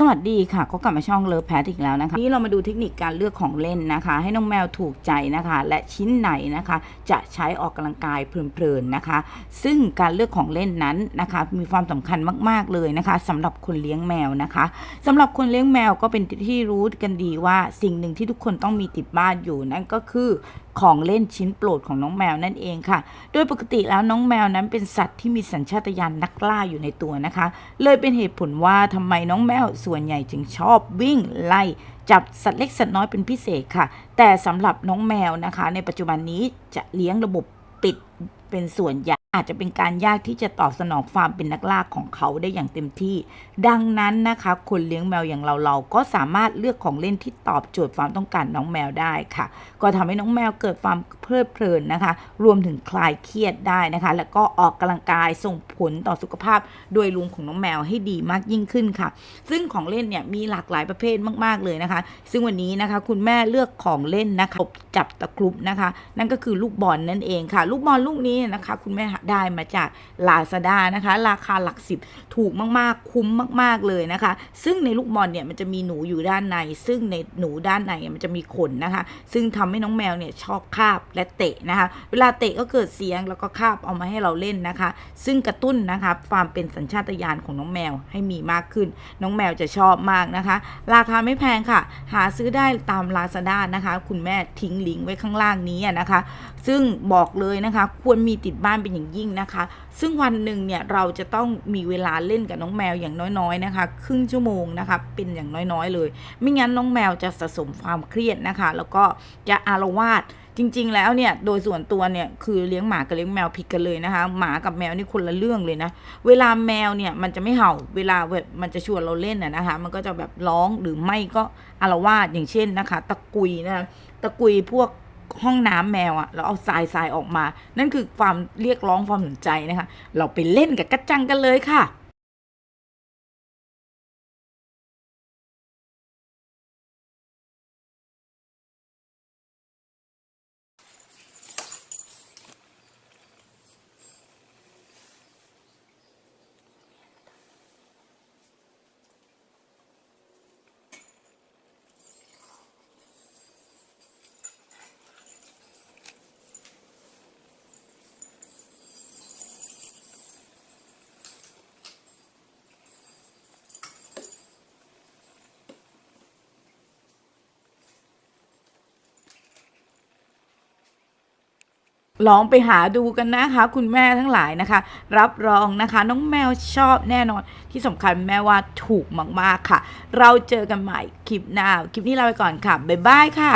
สวัสดีค่ะ ก็กลับมาช่องเลิฟแพทอีกแล้วนะคะนี่เรามาดูเทคนิคการเลือกของเล่นนะคะ ให้น้องแมวถูกใจนะคะ และชิ้นไหนนะคะ จะใช้ออกกำลังกายเพลินๆนะคะ ซึ่งการเลือกของเล่นนั้นนะคะ มีความสำคัญมากๆเลยนะคะสำหรับคนเลี้ยงแมวนะคะสำหรับคนเลี้ยงแมวก็เป็นที่รู้กันดีว่าสิ่งหนึ่งที่ทุกคนต้องมีติดบ้านอยู่นั่นก็คือ ของเล่นชิ้นโปรดของน้องแมวนั่นเองค่ะ โดยปกติแล้วน้องแมวนั้นเป็นสัตว์ที่มีสัญชาตญาณนักล่าอยู่ในตัวนะคะ เลยเป็นเหตุผลว่าทำไมน้องแมวส่วนใหญ่จึงชอบวิ่งไล่จับสัตว์เล็กสัตว์น้อยเป็นพิเศษค่ะ แต่สำหรับน้องแมวนะคะ ในปัจจุบันนี้จะเลี้ยงระบบปิด เป็นส่วนใหญ่อาจจะเป็นการยากที่จะตอบสนองความเป็นนักล่าของเขาได้อย่างเต็มที่ ดังนั้นนะคะ คนเลี้ยงแมวอย่างเราเราก็สามารถเลือกของเล่นที่ตอบโจทย์ความต้องการน้องแมวได้ค่ะ ก็ทำให้น้องแมวเกิดความ เพลิดเพลินนะคะ รวมถึงคลายเครียดได้นะคะ แล้วก็ออกกำลังกายส่งผลต่อสุขภาพ โดยรวมของน้องแมวให้ดีมากยิ่งขึ้นค่ะ ซึ่งของเล่นเนี่ยมีหลากหลายประเภทมาก ๆ เลยนะคะ ซึ่งวันนี้นะคะคุณแม่เลือกของเล่นนะคะจับตะกรุบนะคะ นั่นก็คือลูกบอลนั่นเองค่ะ ลูกบอลลูกนี้นะคะ คุณแม่ได้มาจากลาซาด้านะคะ ราคาหลักสิบถูกมากๆ คุ้มมาก ๆเลยนะคะ ซึ่งในลูกบอลเนี่ยมันจะมีหนูอยู่ด้านใน ซึ่งในหนูด้านในมันจะมีขนนะคะ ซึ่งทำให้น้องแมวเนี่ยชอบคาบและเตะนะคะ เวลาเตะก็เกิดเสียงแล้วก็คาบเอามาให้เราเล่นนะคะ ซึ่งกระตุ้นนะคะความเป็นสัญชาตญาณของน้องแมวให้มีมากขึ้น น้องแมวจะชอบมากนะคะ ราคาไม่แพงค่ะ หาซื้อได้ตามลาซาด้านะคะ คุณแม่ทิ้งลิงก์ไว้ข้างล่างนี้นะคะ ซึ่งบอกเลยนะคะ ควรมีติดบ้านเป็นอย่างยิ่งนะคะ ซึ่งวันหนึ่งเนี่ยเราจะต้องมีเวลาเล่นกับน้องแมวอย่างน้อยๆนะคะ ครึ่งชั่วโมงนะคะเป็นอย่างน้อยๆเลย ไม่งั้นน้องแมวจะสะสมความเครียดนะคะ แล้วก็จะอารวาส จริง ๆ แล้วเนี่ยโดยส่วนตัวเนี่ยคือเลี้ยงหมากับเลี้ยงแมวผิดกันเลยนะคะ หมากับแมวนี่คนละเรื่องเลยนะ เวลาแมวเนี่ยมันจะไม่เห่าเวลาแบบมันจะชวนเราเล่นน่ะนะคะ มันก็จะแบบร้องหรือไม่ก็อารวาสอย่างเช่นนะคะ ตะกุยนะคะตะกุยพวกห้องน้ำแมวอะแล้วเอาทรายทรายออกมา นั่นคือความเรียกร้องความสนใจนะคะ เราไปเล่นกับกระจังกันเลยค่ะ ลองไปหาดูกันนะคะ คุณแม่ทั้งหลายนะคะ รับรองนะคะ น้องแมวชอบแน่นอนที่สำคัญแม่ว่าถูกมากๆค่ะ เราเจอกันใหม่คลิปหน้า คลิปนี้ลาไปก่อนค่ะ บ๊ายบายค่ะ